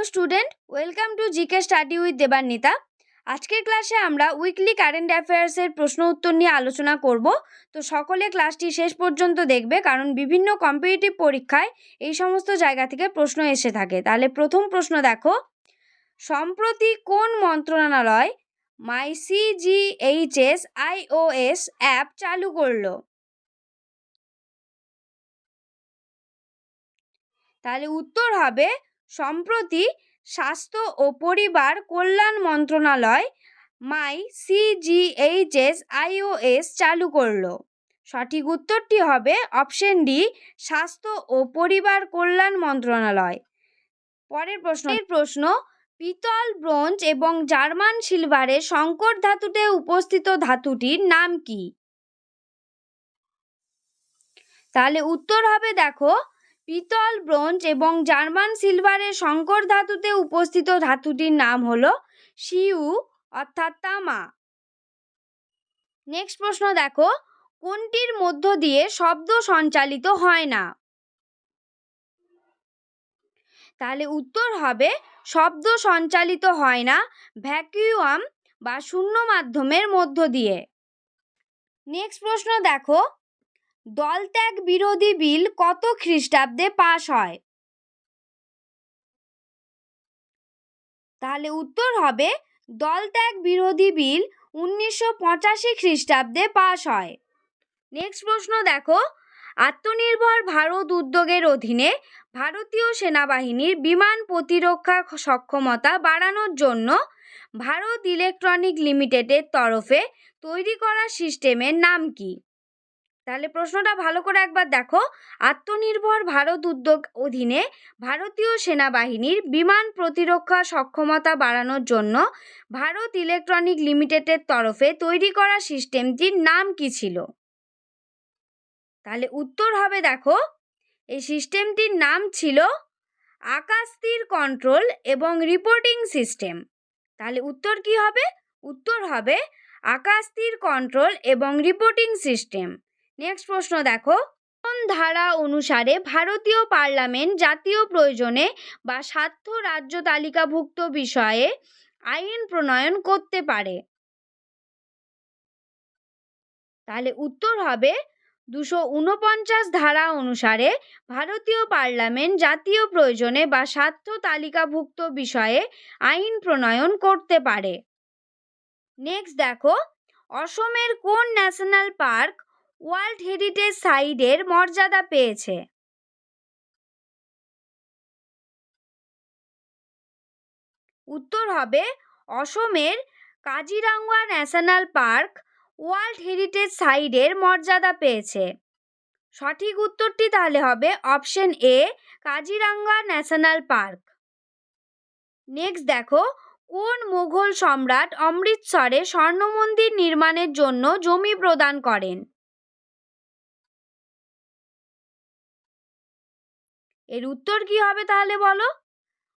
Hello student, welcome to GK study with Debanwita আজকের ক্লাসে আমরা উইকলি কারেন্ট অ্যাফেয়ার্সের প্রশ্ন উত্তর নিয়ে আলোচনা করব। তো সকলে ক্লাসটি শেষ পর্যন্ত দেখবে, কারণ বিভিন্ন কম্পিটিটিভ পরীক্ষায় এই সমস্ত জায়গা থেকে প্রশ্ন এসে থাকে। তাহলে প্রথম প্রশ্ন দেখো। সম্প্রতি কোন মন্ত্রণালয় মাই সিজিএইচএস আইওএস অ্যাপ চালু করল? তাহলে উত্তর হবে সম্প্রতি স্বাস্থ্য ও পরিবার কল্যাণ মন্ত্রণালয় মাই সিজিএইচএস আইওএস চালু করল। সঠিক উত্তরটি হবে অপশন ডি, স্বাস্থ্য ও পরিবার কল্যাণ মন্ত্রণালয়। পরের প্রশ্ন, এর প্রশ্ন, পিতল, ব্রোঞ্জ এবং জার্মান সিলভারে সংকর ধাতুতে উপস্থিত ধাতুটির নাম কি? তাহলে উত্তর হবে, দেখো পিতল, ব্রোঞ্জ এবং জার্মান সিলভারের সংকর ধাতুতে উপস্থিত ধাতুটির নাম হল শিউ, অর্থাৎ তামা। নেক্সট প্রশ্ন দেখো, কোনটির মধ্য দিয়ে শব্দ সঞ্চালিত হয় না? তাহলে উত্তর হবে, শব্দ সঞ্চালিত হয় না ভ্যাকুয়াম বা শূন্য মাধ্যমের মধ্য দিয়ে। নেক্সট প্রশ্ন দেখো দলত্যাগ বিরোধী বিল কত খ্রিস্টাব্দে পাশ হয়? তাহলে উত্তর হবে, দলত্যাগ বিরোধী বিল উনিশশো পঁচাশি খ্রিস্টাব্দে পাশ হয়। নেক্সট প্রশ্ন দেখো, আত্মনির্ভর ভারত উদ্যোগের অধীনে ভারতীয় সেনাবাহিনীর বিমান প্রতিরক্ষা সক্ষমতা বাড়ানোর জন্য ভারত ইলেকট্রনিক লিমিটেডের তরফে তৈরি করা সিস্টেমের নাম কি? তাহলে প্রশ্নটা ভালো করে একবার দেখো। আত্মনির্ভর ভারত উদ্যোগ অধীনে ভারতীয় সেনাবাহিনীর বিমান প্রতিরক্ষা সক্ষমতা বাড়ানোর জন্য ভারত ইলেকট্রনিক লিমিটেডের তরফে তৈরি করা সিস্টেমটির নাম কি ছিল? তাহলে উত্তর হবে দেখো, এই সিস্টেমটির নাম ছিল আকাশতীর কন্ট্রোল এবং রিপোর্টিং সিস্টেম। তাহলে উত্তর কি হবে? উত্তর হবে আকাশতীর কন্ট্রোল এবং রিপোর্টিং সিস্টেম। নেক্সট প্রশ্ন দেখো। কোন ধারা অনুসারে ভারতীয় পার্লামেন্ট জাতীয় প্রয়োজনে বা স্বার্থ রাজ্য তালিকাভুক্ত বিষয়ে আইন প্রণয়ন করতে পারে? তাহলে উত্তর হবে দুশো উনপঞ্চাশ ধারা অনুসারে ভারতীয় পার্লামেন্ট জাতীয় প্রয়োজনে বা স্বার্থ তালিকাভুক্ত বিষয়ে আইন প্রণয়ন করতে পারে। নেক্সট দেখো, অসমের কোন ন্যাশনাল পার্ক ওয়ার্ল্ড হেরিটেজ সাইটের মর্যাদা পেয়েছে। উত্তর হবে অসমের Kaziranga national park world heritage সাইটের মর্যাদা পেয়েছে। সঠিক উত্তরটি তাহলে হবে option A, Kaziranga national park. Next দেখো, কোন মুঘল সম্রাট অমৃতসরে স্বর্ণ মন্দির নির্মাণের জন্য জমি প্রদান করেন? এর উত্তর কি হবে তাহলে বলো?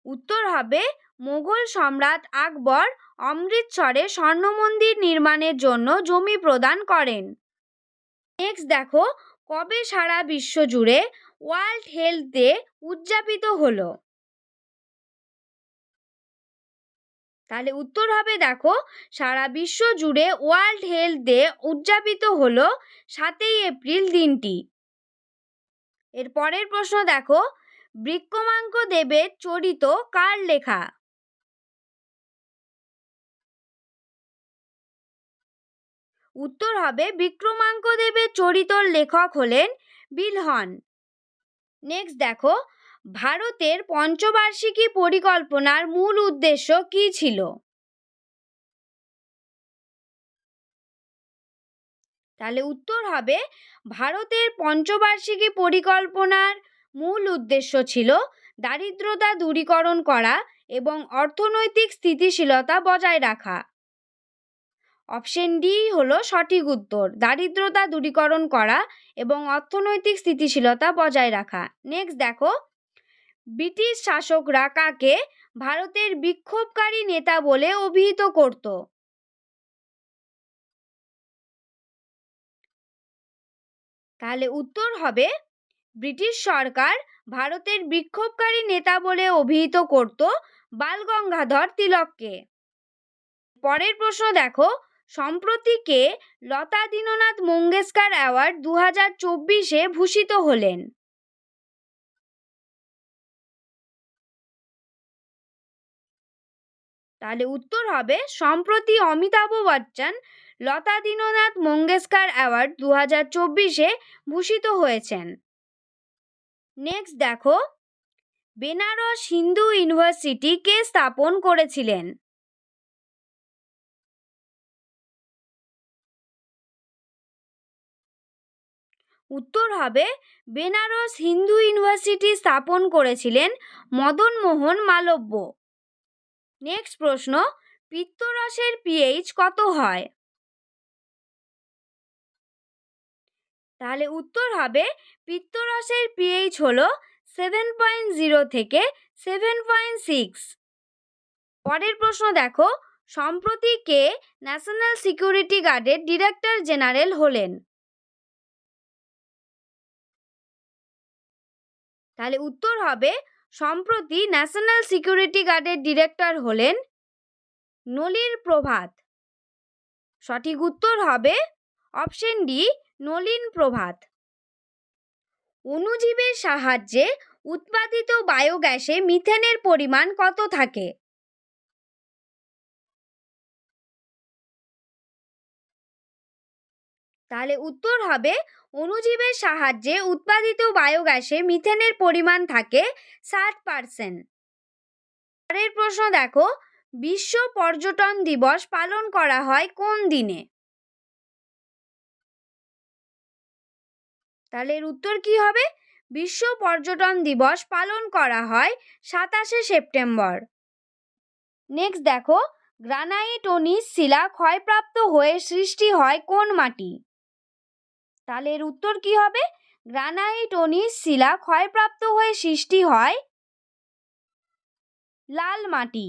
উত্তর হবে মোগল সম্রাট আকবর অমৃতসরে স্বর্ণ মন্দির নির্মাণের জন্য জমি প্রদান করেন। নেক্সট দেখো, কবে সারা বিশ্ব জুড়ে ওয়ার্ল্ড হেলথ ডে উদযাপিত হলো? তাহলে উত্তর হবে দেখো, সারা বিশ্ব জুড়ে ওয়ার্ল্ড হেলথ ডে উদযাপিত হলো সাতই এপ্রিল দিনটি। এর পরের প্রশ্ন দেখো বৃক্ষমাঙ্ক দেবের চরিত কার লেখা? উত্তর হবে বিক্রমাঙ্ক দেবের চরিতর লেখক হলেন বিলহন। নেক্সট দেখো, ভারতের পঞ্চবার্ষিকী পরিকল্পনার মূল উদ্দেশ্য কী ছিল? তাহলে উত্তর হবে, ভারতের পঞ্চবার্ষিকী পরিকল্পনার মূল উদ্দেশ্য ছিল দারিদ্রতা দূরীকরণ করা এবং অর্থনৈতিক স্থিতিশীলতা বজায় রাখা। অপশন ডি হলো সঠিক উত্তর, দারিদ্রতা দূরীকরণ করা এবং অর্থনৈতিক স্থিতিশীলতা বজায় রাখা। নেক্সট দেখো, ব্রিটিশ শাসকরা কাকে ভারতের বিক্ষোভকারী নেতা বলে অভিহিত করত? তাহলে উত্তর হবে, ব্রিটিশ সরকার ভারতের বিক্ষোভকারী নেতা বলে অভিহিত করত বালগঙ্গাধর তিলককে। পরের প্রশ্ন দেখো, সম্প্রতি কে লতা দীননাথ মঙ্গেশকর অ্যাওয়ার্ড দু হাজার চব্বিশে ভূষিত হলেন? তাহলে উত্তর হবে, সম্প্রতি অমিতাভ বচ্চন লতা দীননাথ মঙ্গেশকর অ্যাওয়ার্ড দু হাজার চব্বিশে ভূষিত হয়েছেন। নেক্সট দেখো। বেনারস হিন্দু ইউনিভার্সিটি কে স্থাপন করেছিলেন? উত্তর হবে, বেনারস হিন্দু ইউনিভার্সিটি স্থাপন করেছিলেন মদন মোহন মালব্য। নেক্সট প্রশ্ন, পিত্তরসের পিএইচ কত হয়? তাহলে উত্তর হবে পিত্তরসের পিএইচ হল সেভেন পয়েন্ট জিরো থেকে সেভেন পয়েন্ট সিক্স পরের প্রশ্ন দেখো, সম্প্রতি কে ন্যাশনাল সিকিউরিটি গার্ডের ডিরেক্টর জেনারেল হলেন? তাহলে উত্তর হবে, সম্প্রতি ন্যাশনাল সিকিউরিটি গার্ডের ডিরেক্টর হলেন নলির প্রভাত। সঠিক উত্তর হবে অপশন ডি নলিন প্রভাত। অণুজীবের সাহায্যে উৎপাদিত বায়োগ্যাসে মিথেনের পরিমাণ কত থাকে? তাহলে উত্তর হবে, অণুজীবের সাহায্যে উৎপাদিত বায়োগ্যাসে মিথেনের পরিমাণ থাকে ষাট পার্সেন্ট। পরের প্রশ্ন দেখো, বিশ্ব পর্যটন দিবস পালন করা হয় কোন দিনে? তাহলে এর উত্তর কি হবে? বিশ্ব পর্যটন দিবস পালন করা হয় সাতাশে সেপ্টেম্বর। নেক্সট দেখো, গ্রানাইট ও নিজ শিলা ক্ষয়প্রাপ্ত হয়ে সৃষ্টি হয় কোন মাটি? তাহলে এর উত্তর কি হবে? গ্রানাইট ও নিজ শিলা ক্ষয়প্রাপ্ত হয়ে সৃষ্টি হয় লাল মাটি।